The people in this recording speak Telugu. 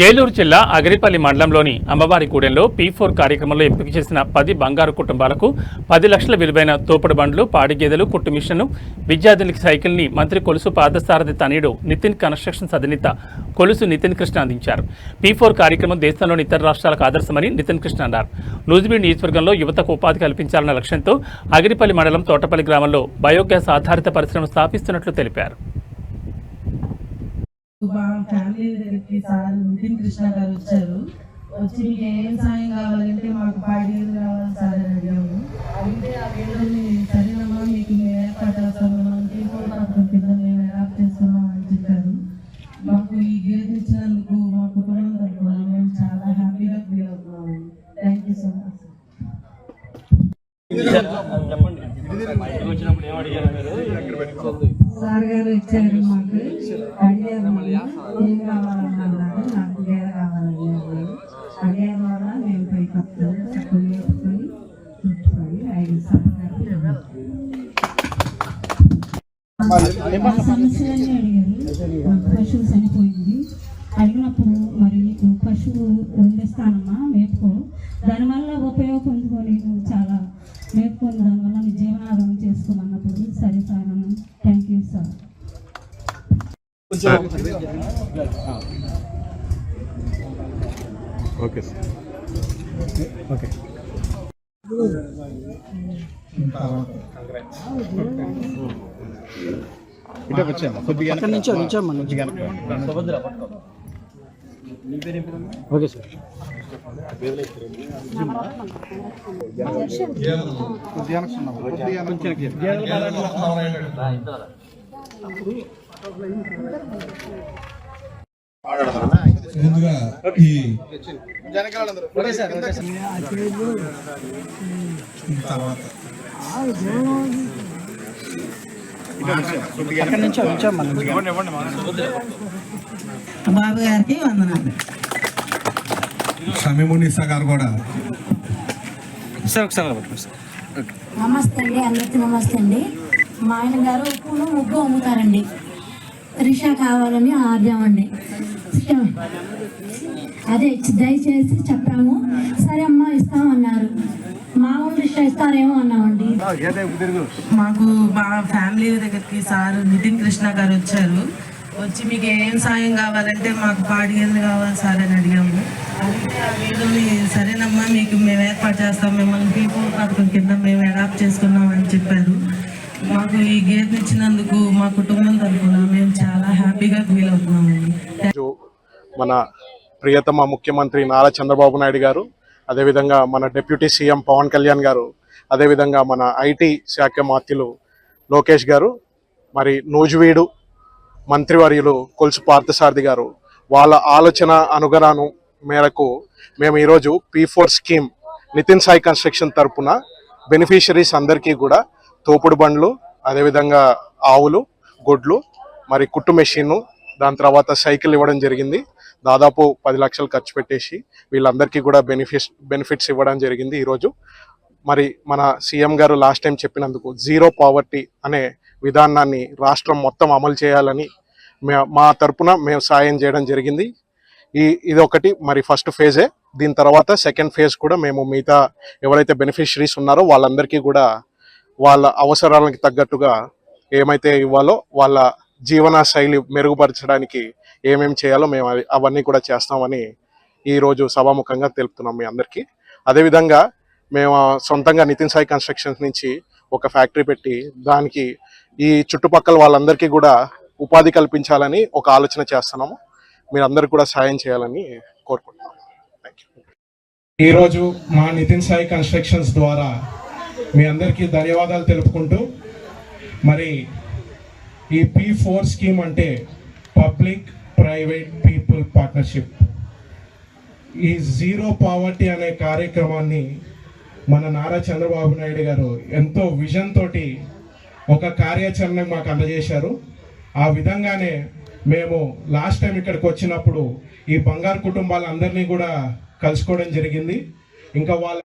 ఏలూరు జిల్లా అగిరిపల్లి మండలంలోని అమ్మవారి గూడెంలో పీ ఫోర్ కార్యక్రమంలో ఎంపిక చేసిన పది బంగారు కుటుంబాలకు పది లక్షల విలువైన తోపుడు బండ్లు పాడి గేదెలు కుట్టు మిషన్ను విద్యార్థులకి సైకిల్ని మంత్రి కొలుసు పాదసారథి తనయుడు నితిన్ కన్స్ట్రక్షన్స్ అధినేత కొలుసు నితిన్ కృష్ణ అందించారు. పీ ఫోర్ కార్యక్రమం దేశంలోని ఇతర రాష్ట్రాలకు ఆదర్శమని నితిన్ కృష్ణ అన్నారు. నూజిబీడ్ నియోజకవర్గంలో యువతకు ఉపాధి కల్పించాలన్న లక్ష్యంతో అగిరిపల్లి మండలం తోటపల్లి గ్రామంలో బయోగ్యాస్ ఆధారిత పరిశ్రమ స్థాపిస్తున్నట్లు తెలిపారు. ఫ్యామిలీ దగ్గరికి సార్ నితిన్ కృష్ణ గారు వచ్చారు. వచ్చి మీకు ఏం సాయం కావాలంటే మాకు పాడేది కావాలి సార్ అని అడిగాము. అంటే ఆ వీడియోని సరేనమ్మా మీకు మేము ఏర్పాటు కింద మేము ఏర్పాటు చేస్తున్నాం అని చెప్పారు. మాకు ఈ గేదె ఇచ్చినందుకు మా కుటుంబం తరఫున మేము చాలా హ్యాపీగా ఫీల్ అవుతున్నాము. Thank you so much sir గారు ఇచ్చారు మాకు. అడిగారు ఏం కావాలన్నారు? నాకు గేద కావాలని అడిగారు వల్ల మేము పై కప్తాము చెప్పులు వేసుకొని చూసుకొని ఐదు సమస్యలన్నీ అడిగారు. పశువు చనిపోయింది. అడిగినప్పుడు మరి పశువు మేపుకొని దానివల్ల నీ జీవనాధారం చేసుకోమన్నప్పుడు సరే సార్ అన్న. Thank you sir okay sir okay. ఇటే వచ్చాము. కొద్దిగా అక్కడి నుంచి వచ్చాము కొద్దిగా ఓకే సార్ కొద్దిగా వెనక్కున్నాము. కొద్దిగా వెనక్కి. ముందుగా ఈ తర్వాత అక్కడి నుంచి వచ్చాము మనం బాబు గారికి వందనాలు సమీమునిసా గారు కూడా. సార్ ఒకసారి నమస్తే అండి అందరికీ నమస్తే అండి. మా ఆయన గారు పూలు ముగ్గు అమ్ముతారండి. రిషా కావాలని ఆర్దామండి అదే దయచేసి చెప్పాము. సరే అమ్మా ఇస్తామన్నారు. మామూలు రిషా ఇస్తారేమో అన్నామండి. మాకు మా ఫ్యామిలీ దగ్గరికి సార్ నితిన్ కృష్ణ గారు వచ్చారు. వచ్చి మీకు ఏం సాయం కావాలంటే మాకు పాడి గదులు కావాలి సార్ అని అడిగాము. అడిగితే ఆ సరేనమ్మా మీకు మేము ఏర్పాటు చేస్తాం మిమ్మల్ని పీపుల్ పథకం కింద మేము అడాప్ట్ చేసుకున్నాం అని చెప్పారు. మాకు ఈ గేదెని ఇచ్చినందుకు మా కుటుంబం తరఫున మేము చాలా హ్యాపీగా ఫీల్ అవుతున్నామండి మన ప్రియతమ ముఖ్యమంత్రి నారా చంద్రబాబు నాయుడు గారు అదేవిధంగా మన డిప్యూటీ సీఎం పవన్ కళ్యాణ్ గారు అదేవిధంగా మన ఐటీ శాఖ మాత్యులు లోకేష్ గారు మరి నూజువీడు మంత్రివర్యులు కొలుసు పార్థసారథి గారు వాళ్ళ ఆలోచన అనుగణను మేరకు మేము ఈరోజు P four scheme Nitin Sai construction తరపున బెనిఫిషరీస్ అందరికీ కూడా తోపుడు బండ్లు అదేవిధంగా ఆవులు గొడ్లు మరి కుట్టు మెషిన్ దాని తర్వాత సైకిల్ ఇవ్వడం జరిగింది. దాదాపు పది లక్షలు ఖర్చు పెట్టేసి వీళ్ళందరికీ కూడా బెనిఫిట్స్ బెనిఫిట్స్ ఇవ్వడం జరిగింది ఈరోజు. మరి మన సీఎం గారు లాస్ట్ టైం చెప్పినందుకు జీరో పావర్టీ అనే విధానాన్ని రాష్ట్రం మొత్తం అమలు చేయాలని మా తరపున మేము సాయం చేయడం జరిగింది. ఈ ఇది ఒకటి మరి ఫస్ట్ ఫేజే. దీని తర్వాత సెకండ్ ఫేజ్ కూడా మేము మిగతా ఎవరైతే బెనిఫిషరీస్ ఉన్నారో వాళ్ళందరికీ కూడా వాళ్ళ అవసరాలకు తగ్గట్టుగా ఏమైతే ఇవ్వాలో వాళ్ళ జీవన శైలి మెరుగుపరచడానికి ఏమేమి చేయాలో మేము అవి- అవన్నీ కూడా చేస్తామని ఈరోజు సభాముఖంగా తెలుపుతున్నాం మీ అందరికీ. అదేవిధంగా మేము సొంతంగా నితిన్ సాయి కన్స్ట్రక్షన్స్ నుంచి ఒక ఫ్యాక్టరీ పెట్టి దానికి ఈ చుట్టుపక్కల వాళ్ళందరికీ కూడా ఉపాధి కల్పించాలని ఒక ఆలోచన చేస్తున్నాము. మీరందరూ కూడా సాయం చేయాలని కోరుకుంటున్నాం. థ్యాంక్ యూ ఈరోజు మా నితిన్ సాయి కన్స్ట్రక్షన్స్ ద్వారా మీ అందరికీ ధన్యవాదాలు తెలుపుకుంటూ మరి ఈ పీ ఫోర్ స్కీమ్ అంటే పబ్లిక్ ప్రైవేట్ పీపుల్ పార్ట్నర్షిప్. ఈ జీరో పావర్టీ అనే కార్యక్రమాన్ని మన నారా చంద్రబాబు నాయుడు గారు ఎంతో విజన్ తోటి ఒక కార్యాచరణ మాకు అందజేశారు. ఆ విధంగానే మేము లాస్ట్ టైం ఇక్కడికి వచ్చినప్పుడు ఈ బంగారు కుటుంబాలందరినీ కూడా కలుసుకోవడం జరిగింది. ఇంకా వాళ్ళ